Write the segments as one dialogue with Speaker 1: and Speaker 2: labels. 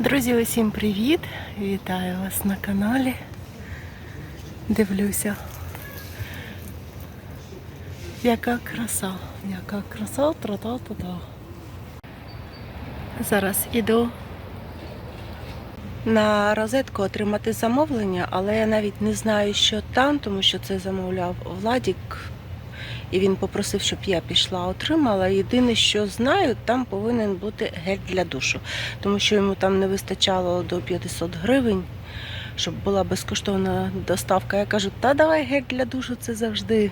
Speaker 1: Друзі, усім привіт! Вітаю вас на каналі. Дивлюся. Яка краса, яка краса, тра-та-та-та. Зараз іду на розетку отримати замовлення, але я навіть не знаю, що там, тому що це замовляв Владік. І він попросив, щоб я пішла, отримала. Єдине, що знаю, там повинен бути гель для душу, тому що йому там не вистачало до 500 гривень, щоб була безкоштовна доставка. Я кажу, та давай гель для душу, це завжди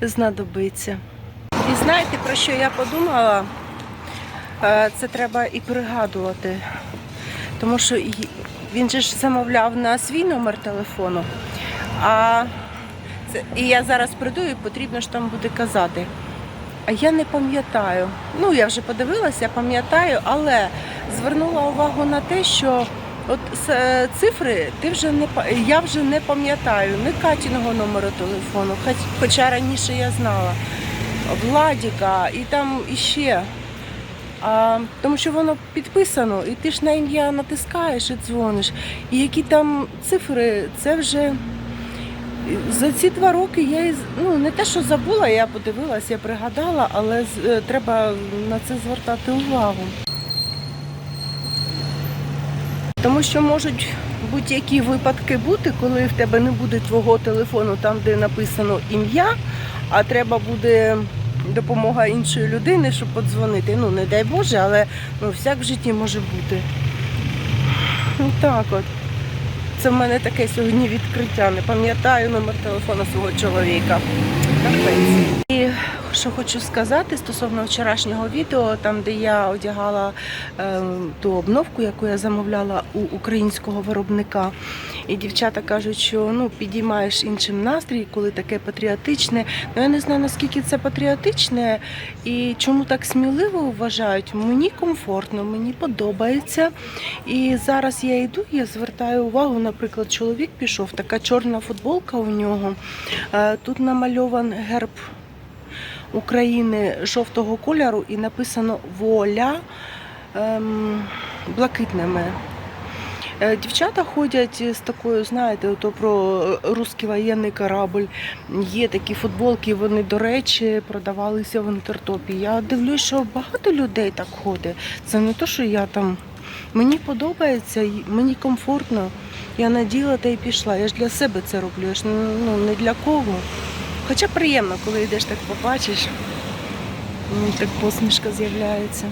Speaker 1: знадобиться. І знаєте, про що я подумала? Е, Це треба і пригадувати, тому що він же ж замовляв на свій номер телефону. А це, і я зараз прийду і потрібно ж там буде казати. А я не пам'ятаю. Ну, я вже подивилася, пам'ятаю, але звернула увагу на те, що от цифри ти вже не я вже не пам'ятаю не Катіного номеру телефону, хоч, хоча раніше я знала. Владіка і там іще. А, тому що воно підписано, і ти ж на ім'я натискаєш і дзвониш. І які там цифри, це вже за ці два роки я ну не те, що забула, я подивилась, я пригадала, але е, треба на це звертати увагу. Тому що можуть будь-які випадки бути, коли в тебе не буде твого телефону там, де написано ім'я, а треба буде допомога іншої людини, щоб подзвонити. Ну, не дай Боже, але ну, всяк в житті може бути. Ну, так от. Це в мене таке сьогодні відкриття. Не пам'ятаю номер телефону свого чоловіка. І що хочу сказати стосовно вчорашнього відео, там де я одягала е, ту обновку, яку я замовляла у українського виробника. І дівчата кажуть, що ну підіймаєш іншим настрій, коли таке патріотичне. Ну я не знаю наскільки це патріотичне і чому так сміливо вважають. Мені комфортно, мені подобається. І зараз я йду, я звертаю увагу, наприклад, чоловік пішов, така чорна футболка у нього. Е, Тут намальован герб України жовтого кольору і написано Воля ем, блакитними. Е, Дівчата ходять з такою, знаєте, ото про русський воєнний корабль. Є такі футболки, вони, до речі, продавалися в інтертопі. Я дивлюсь, що багато людей так ходить. Це не те, що я там. Мені подобається, мені комфортно. Я наділа та й пішла. Я ж для себе це роблю, я ж ну, не для кого. Хоча приємно, коли йдеш так побачиш, ну, так посмішка з'являється.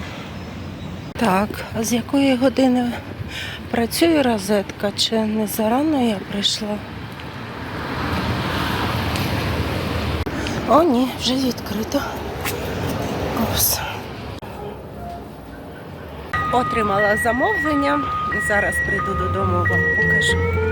Speaker 1: Так, а з якої години працює розетка, чи не зарано я прийшла? О, ні, вже відкрито. Опс. Отримала замовлення. Зараз прийду додому, вам покажу.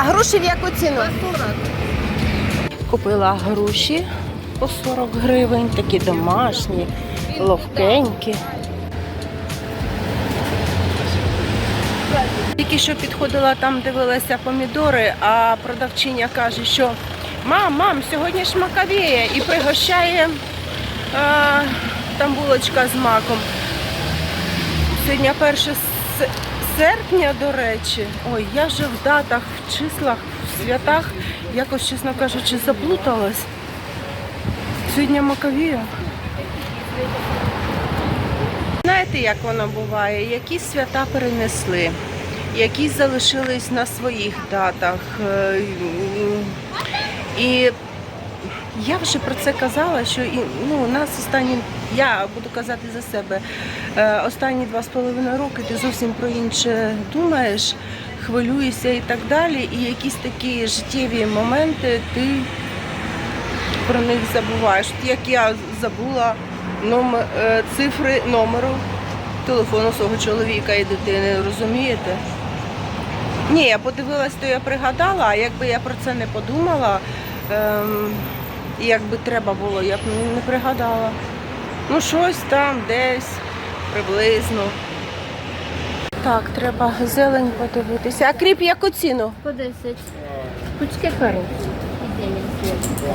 Speaker 2: А груші в яку ціну?
Speaker 1: Купила груші по 40 гривень, такі домашні, ловкенькі. Тільки що підходила там, дивилася помідори, а продавчиня каже, що мам, мам, сьогодні ж макавея і пригощає а, там булочка з маком. Сьогодні 1 с- серпня, до речі. Ой, я вже в датах, в числах, в святах, якось, чесно кажучи, заплуталась. Сьогодні Маковія. Знаєте, як воно буває? Якісь свята перенесли, якісь залишились на своїх датах. Е, І Я вже про це казала, що і, ну, нас останні, я буду казати за себе, е, останні два з половиною роки ти зовсім про інше думаєш, хвилюєшся і так далі. І якісь такі життєві моменти ти про них забуваєш. Як я забула номер, е, цифри номеру телефону свого чоловіка і дитини, розумієте? Ні, я подивилась, то я пригадала, а якби я про це не подумала, ем, і якби треба було, я б не пригадала. Ну, щось там, десь, приблизно. Так, треба зелень подивитися. А кріп яку ціну?
Speaker 2: По 10. Пучки хороші. І 9 світ.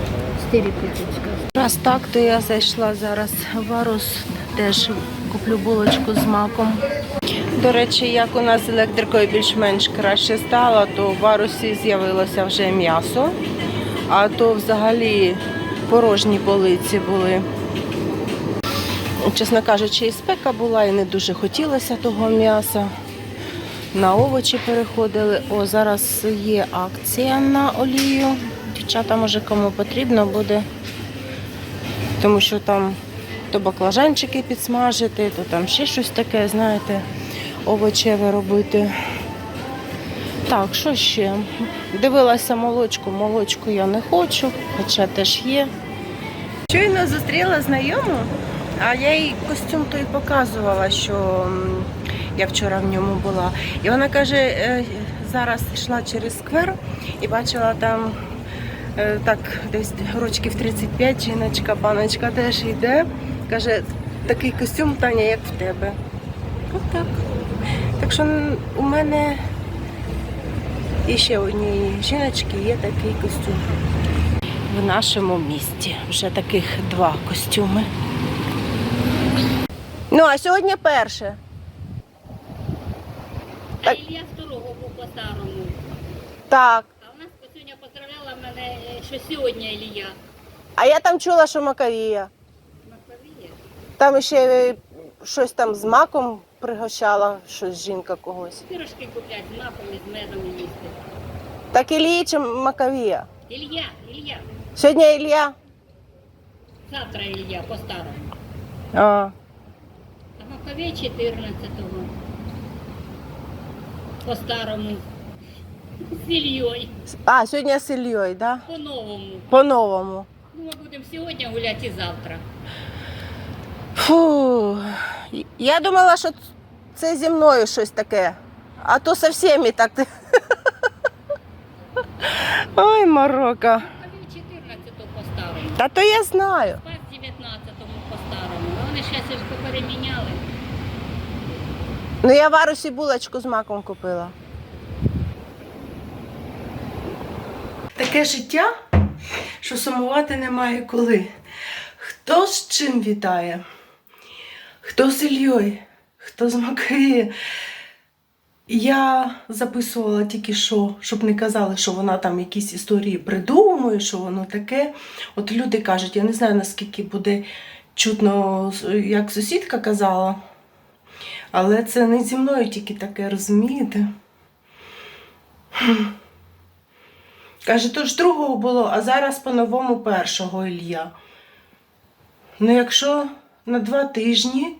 Speaker 2: 4 пучечка.
Speaker 1: Раз так, то я зайшла зараз в Варус, теж куплю булочку з маком. До речі, як у нас з електрикою більш-менш краще стало, то в Варусі з'явилося вже м'ясо, а то взагалі порожні полиці були. Чесно кажучи, і спека була, і не дуже хотілося того м'яса. На овочі переходили. О, зараз є акція на олію. Дівчата, може, кому потрібно буде тому що там то баклажанчики підсмажити, то там ще щось таке, знаєте, овочеве робити. Так, що ще? Дивилася молочку, молочку я не хочу, хоча теж є. Щойно зустріла знайому, а я їй костюм той показувала, що я вчора в ньому була. І вона каже, е, зараз йшла через сквер і бачила там Е, так, десь рочків 35 жіночка, паночка теж йде. Каже, такий костюм, Таня, як в тебе. От так. Так що у мене і ще однієї жіночки є такий костюм. В нашому місті вже таких два костюми. Ну, а сьогодні перше.
Speaker 3: А Ілля второго був по-старому.
Speaker 1: Так.
Speaker 3: А нас Косюня поздравляла мене, що сьогодні Ілля.
Speaker 1: А я там чула, що Макарія.
Speaker 3: Маковіє.
Speaker 1: Там ще щось там з маком пригощала, щось жінка когось.
Speaker 3: Пірожки куплять з маком і з медом їсти.
Speaker 1: Так Ілії чи Маковія?
Speaker 3: Ілля, Ілля.
Speaker 1: Сьогодні Ілля.
Speaker 3: Завтра Ілля по-старому.
Speaker 1: А,
Speaker 3: А Маковій 14-го. По-старому. З Ільєю.
Speaker 1: а сьогодні з Ільєю, да?
Speaker 3: По-новому.
Speaker 1: По-новому.
Speaker 3: Ну, ми будемо сьогодні гуляти і завтра.
Speaker 1: Фу. Я думала, що це зі мною щось таке. А то со всіми так. Ой, Марокко.
Speaker 3: Маковій 14-го.
Speaker 1: Та то я знаю.
Speaker 3: Спас 19-му по-старому. Вони ще ж попереміняли.
Speaker 1: Ну я Варусі булочку з маком купила. Таке життя, що сумувати немає коли. Хто з чим вітає? Хто з Ільєю, хто з Макарією. Я записувала тільки що, щоб не казали, що вона там якісь історії придумує, що воно таке. От люди кажуть, я не знаю наскільки буде чутно, як сусідка казала. Але це не зі мною тільки таке, розумієте? Каже, то ж другого було, а зараз по-новому першого Ілля. Ну, якщо на два тижні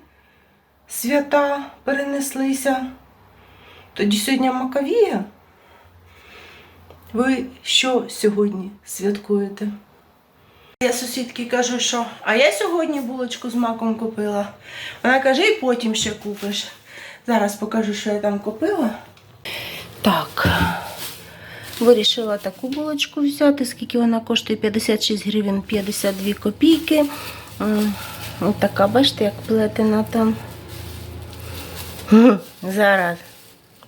Speaker 1: свята перенеслися, тоді сьогодні Маковія. Ви що сьогодні святкуєте? Я сусідки кажу, що а я сьогодні булочку з маком купила. Вона каже, і потім ще купиш. Зараз покажу, що я там купила. Так. Вирішила таку булочку взяти, скільки вона коштує 56 гривень 52 копійки. Ось така, бачите, як плетена там. Зараз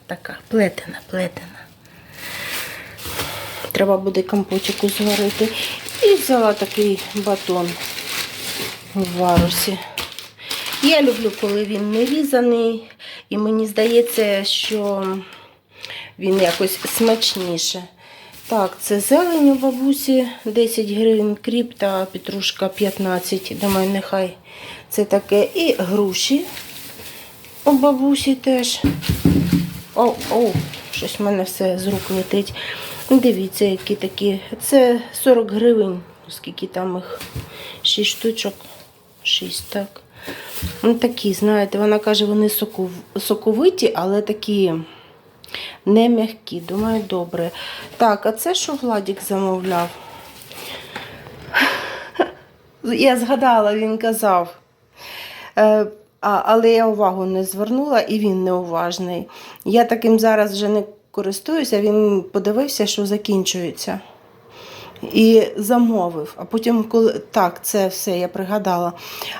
Speaker 1: така плетена, плетена. Треба буде компотику зварити. І взяла такий батон в варусі. Я люблю, коли він не різаний, і мені здається, що він якось смачніше. Так, це зелень у бабусі 10 гривень, кріп та петрушка 15. Думаю, нехай це таке. І груші у бабусі теж. О, о, щось в мене все з рук летить. Дивіться, які такі. Це 40 гривень скільки там їх? Шість штучок. Шість, так. Ну, такі, знаєте, вона каже, вони соковиті, але такі не м'які. Думаю, добре. Так, а це що Владік замовляв? Я згадала, він казав. Е, але я увагу не звернула і він неуважний. Я таким зараз вже не користуюся, він подивився, що закінчується. І замовив. А потім, коли так, це все я пригадала.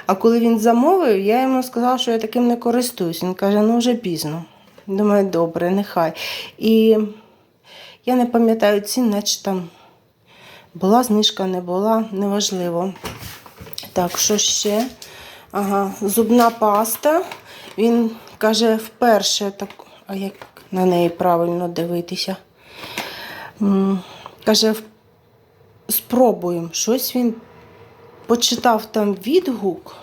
Speaker 1: А коли він замовив, я йому сказала, що я таким не користуюсь. Він каже, ну вже пізно. Думаю, добре, нехай. І я не пам'ятаю цін, наче там була знижка, не була, неважливо. Так, що ще? Ага, зубна паста. Він каже, вперше так, а як на неї правильно дивитися? Каже, спробуємо. Щось він почитав там відгук,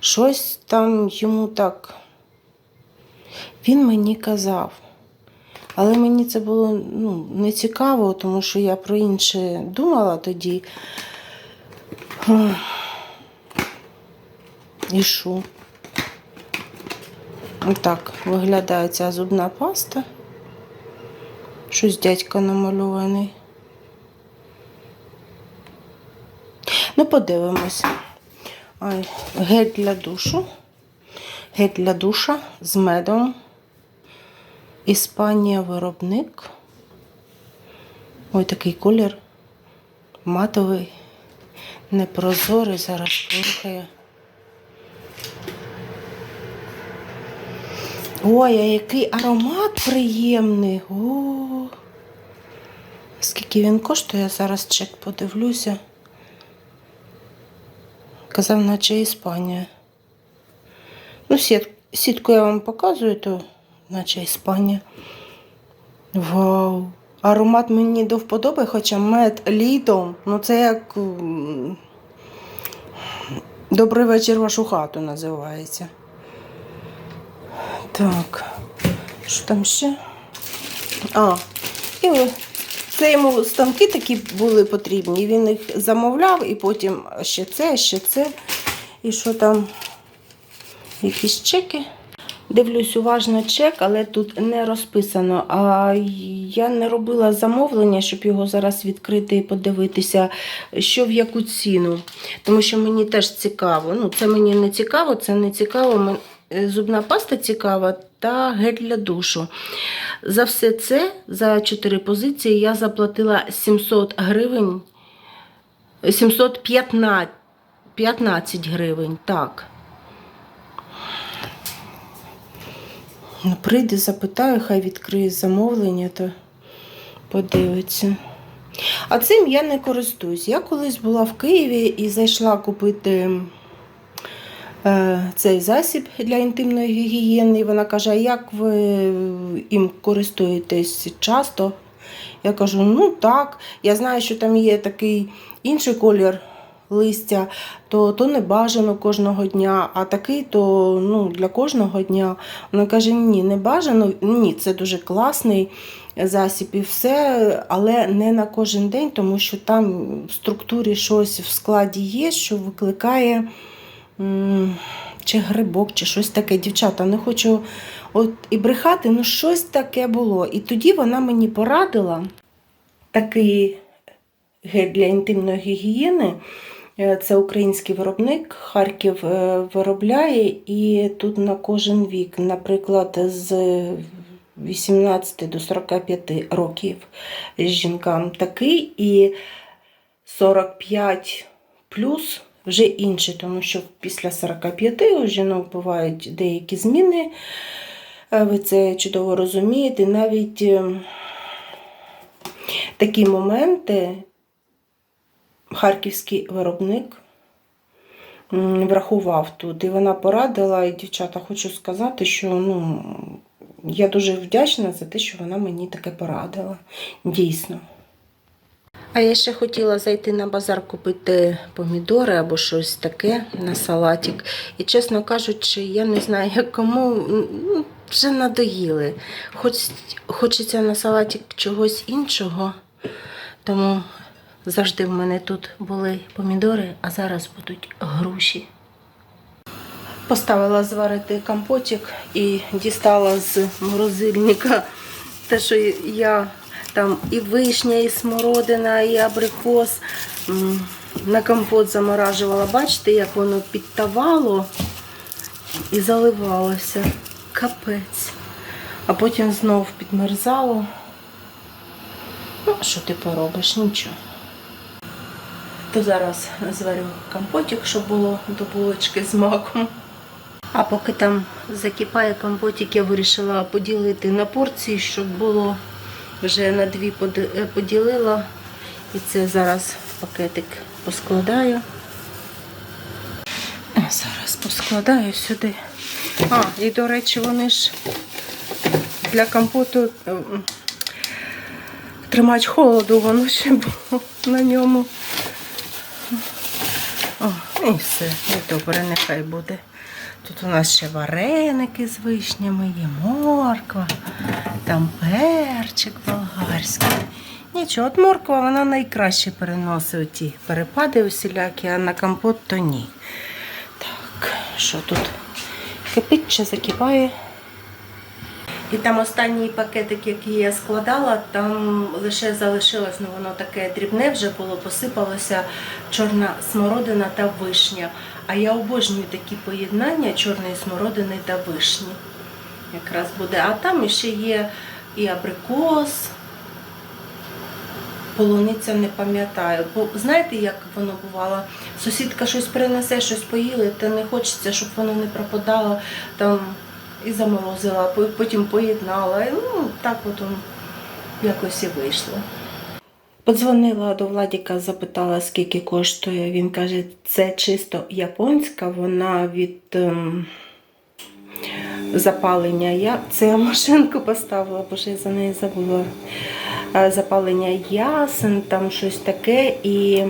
Speaker 1: щось там йому так. Він мені казав. Але мені це було ну, не цікаво, тому що я про інше думала тоді. І що? Отак виглядає ця зубна паста. Щось дядько намальований. Ну, подивимось. Ай, гель для душу. Гель для душа з медом. Іспанія виробник. Ой, такий колір матовий, непрозорий, зараз порухає. Ой, а який аромат приємний. О, скільки він коштує, я зараз чек подивлюся. Казав, наче Іспанія. Ну, сітку я вам показую, то наче Іспанія. Вау! Аромат мені до вподоби, хоча мед літом. Ну це як Добрий вечір вашу хату називається. Так, що там ще? А, і це йому станки такі були потрібні. Він їх замовляв, і потім ще це, ще це. І що там? Якісь чеки. Дивлюсь уважно чек, але тут не розписано. А я не робила замовлення, щоб його зараз відкрити і подивитися, що в яку ціну. Тому що мені теж цікаво. Ну, це мені не цікаво, це не цікаво. Е, Зубна паста цікава та гель для душу. За все це, за 4 позиції, я заплатила 700 гривень. 715 15 гривень, так. Ну, прийде, запитаю, хай відкриє замовлення, то подивиться. А цим я не користуюсь. Я колись була в Києві і зайшла купити е, цей засіб для інтимної гігієни. І вона каже: як ви їм користуєтесь часто? Я кажу, ну так. Я знаю, що там є такий інший колір листя, то, то не бажано кожного дня, а такий то ну, для кожного дня. Вона каже: ні, не бажано, ні, це дуже класний засіб і все, але не на кожен день, тому що там в структурі щось в складі є, що викликає. Чи грибок, чи щось таке, дівчата, не хочу от і брехати, ну щось таке було. І тоді вона мені порадила такий гель для інтимної гігієни. Е, Це український виробник, Харків е, виробляє, і тут на кожен вік, наприклад, з 18 до 45 років жінкам такий, і 45 плюс вже інший, тому що після 45 у жінок бувають деякі зміни. Е, Ви це чудово розумієте. Навіть е, такі моменти харківський виробник врахував тут. І вона порадила, і дівчата, хочу сказати, що ну, я дуже вдячна за те, що вона мені таке порадила. Дійсно. А я ще хотіла зайти на базар купити помідори або щось таке на салатик. І, чесно кажучи, я не знаю, як кому ну, вже надоїли. Хоч, хочеться на салатик чогось іншого. Тому Завжди в мене тут були помідори, а зараз будуть груші. Поставила зварити компотик і дістала з морозильника те, що я там і вишня, і смородина, і абрикос на компот заморажувала. Бачите, як воно підтавало і заливалося. Капець. А потім знов підмерзало. Ну, що ти поробиш? Нічого. То зараз зварю компотик, щоб було до булочки з маком. А поки там закипає компотик, я вирішила поділити на порції, щоб було вже на дві е, поділила. І це зараз пакетик поскладаю. Зараз поскладаю сюди. А, і до речі, вони ж для компоту е, тримають холоду, воно ще було на ньому. І все, і добре, нехай буде. Тут у нас ще вареники з вишнями, є морква, там перчик болгарський. Нічого, от морква вона найкраще переносить ті перепади усілякі, а на компот то ні. Так, що тут? Кипить чи закипає? І там останній пакетик, який я складала, там лише залишилось, ну воно таке дрібне вже було, посипалося чорна смородина та вишня. А я обожнюю такі поєднання чорної смородини та вишні. Якраз буде. А там ще є і абрикос, полуниця не пам'ятаю. Бо знаєте, як воно бувало? Сусідка щось принесе, щось поїли, та не хочеться, щоб воно не пропадало там і заморозила, потім поєднала. І, Ну, так от якось і вийшло. Подзвонила до Владіка, запитала, скільки коштує. Він каже, це чисто японська, вона від ем, запалення. Я це машинку поставила, бо ж я за неї забула. Е, Запалення ясен, там щось таке. І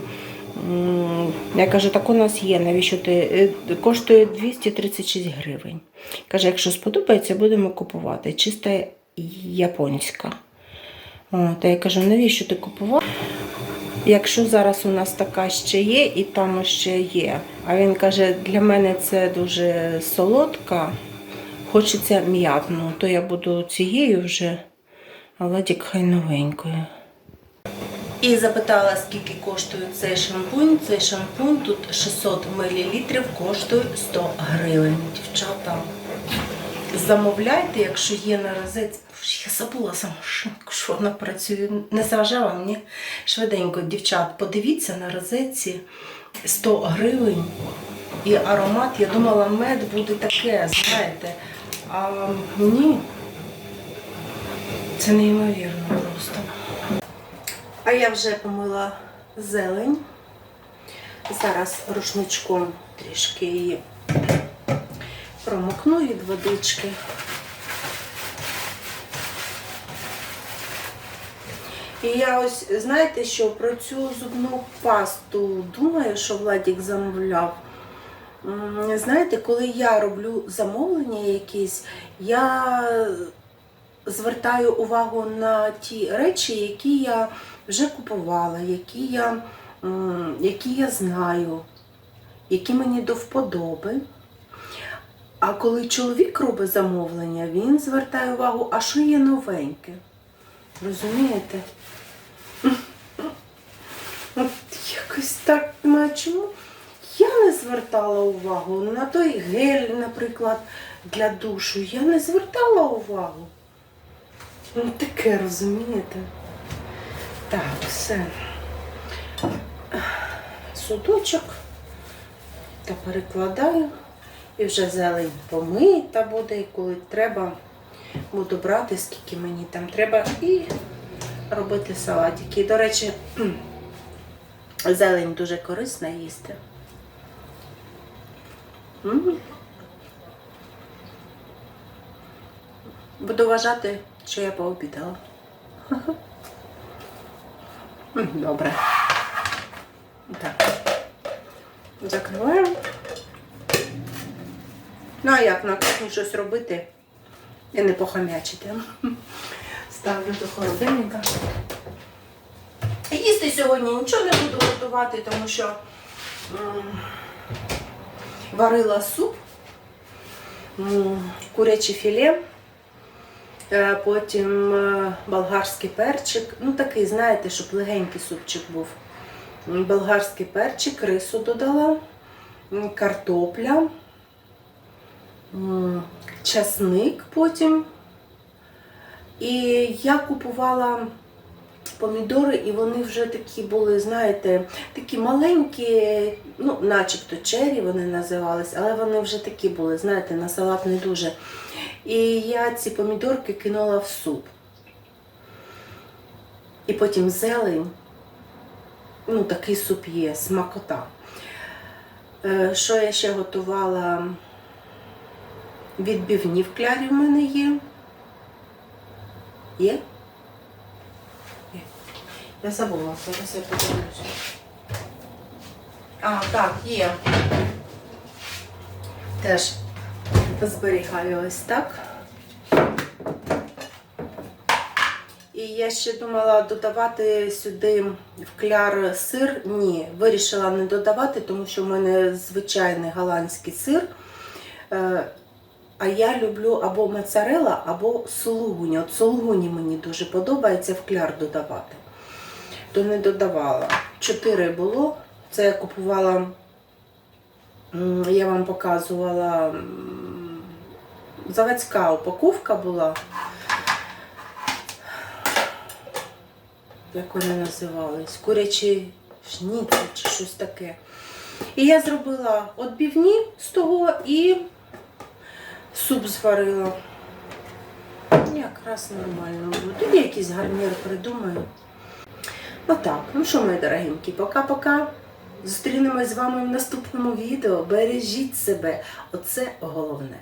Speaker 1: я кажу, так у нас є, навіщо ти Е, коштує 236 гривень. Каже, якщо сподобається, будемо купувати. Чиста японська. От, а я кажу, навіщо ти купував? Якщо зараз у нас така ще є, і там ще є. А він каже, для мене це дуже солодка, хочеться м'ятну, то я буду цією вже, а Владік хай новенькою. І запитала, скільки коштує цей шампунь. Цей шампунь тут 600 мл коштує 100 гривень. Дівчата, замовляйте, якщо є на розетці. Я забула за машинку, що вона працює. Не заважала мені швиденько, дівчат. Подивіться на розетці 100 гривень і аромат. Я думала, мед буде таке, знаєте. А ні. Це неймовірно просто. А я вже помила зелень. Зараз рушничком трішки її промокну від водички. І я ось, знаєте що, про цю зубну пасту думаю, що Владік замовляв. Знаєте, коли я роблю замовлення якісь, я звертаю увагу на ті речі, які я вже купувала, які я, які я знаю, які мені до вподоби. А коли чоловік робить замовлення, він звертає увагу, а що є новеньке. Розумієте? От якось так, чому я не звертала увагу на той гель, наприклад, для душу. Я не звертала увагу. Ну, таке розумієте? Так, все. Судочок та перекладаю. І вже зелень помита буде, і коли треба, буду брати, скільки мені там треба, і робити салатики. До речі, зелень дуже корисна їсти. Буду вважати, що я пообідала. Добре. Так. Закриваємо. Ну, а як на кухні щось робити і не похамячити. Ставлю до холодильника. Їсти сьогодні нічого не буду готувати, тому що варила суп, куряче філе, потім е, болгарський перчик. Ну такий, знаєте, щоб легенький супчик був. Болгарський перчик, рису додала, картопля, часник потім. І я купувала помідори, і вони вже такі були, знаєте, такі маленькі, ну, начебто чері вони називались, але вони вже такі були, знаєте, на салат не дуже. І я ці помідорки кинула в суп. І потім зелень. Ну, такий суп є, смакота. Е, Що я ще готувала? Відбивні в клярі в мене є. Є? Є. Я забула, зараз я подивлюся. А, так, є. Теж зберігаю ось так. І я ще думала додавати сюди в кляр сир. Ні, вирішила не додавати, тому що в мене звичайний голландський сир. Е, А я люблю або моцарела, або сулугуні. От сулугуні мені дуже подобається в кляр додавати. То не додавала. Чотири було. Це я купувала, я вам показувала, заводська упаковка була. Як вони називались? Курячий шніцель чи щось таке. І я зробила відбивні з того і суп зварила. Якраз нормально. Тоді якийсь гарнір придумаю. Отак. Ну що, мої дорогенькі, пока-пока. Зустрінемось з вами в наступному відео. Бережіть себе. Оце головне.